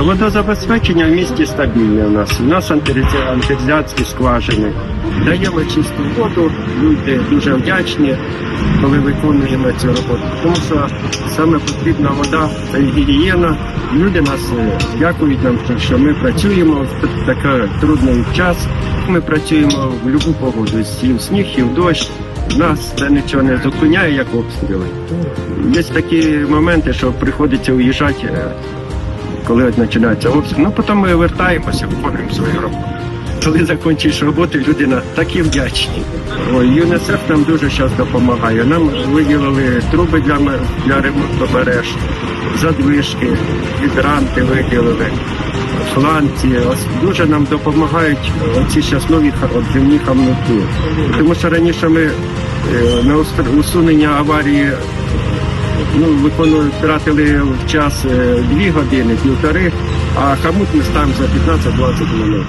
Водозабезпечення в місті стабільне у нас. У нас антирезі- скважини. Даємо чисту воду, люди дуже вдячні, коли виконуємо цю роботу. Тому що саме потрібна вода це гігієна. Люди нас е, дякують нам, що ми працюємо в такий трудний час. Ми працюємо в будь-яку погоду, і в сніг, і в дощ. Нас це нічого не зупиняє, як обстріли. Є такі моменти, що приходиться уїжджати, е, коли от починається обстріл. Ну потім ми вертаємося, виконуємо свою роботу. Коли закінчиш роботу, люди на такі вдячні. ЮНЕСЕФ нам дуже зараз допомагає. Нам виділили труби для, для ремонту мереж, задвижки, гідранти виділили, фланці. Дуже нам допомагають оці зараз нові дивні хамнуки. Тому що раніше ми е, на усунення аварії ну, виконували, втратили в час е, дві години, півтори, а хамут ми ставимо за 15-20 минут.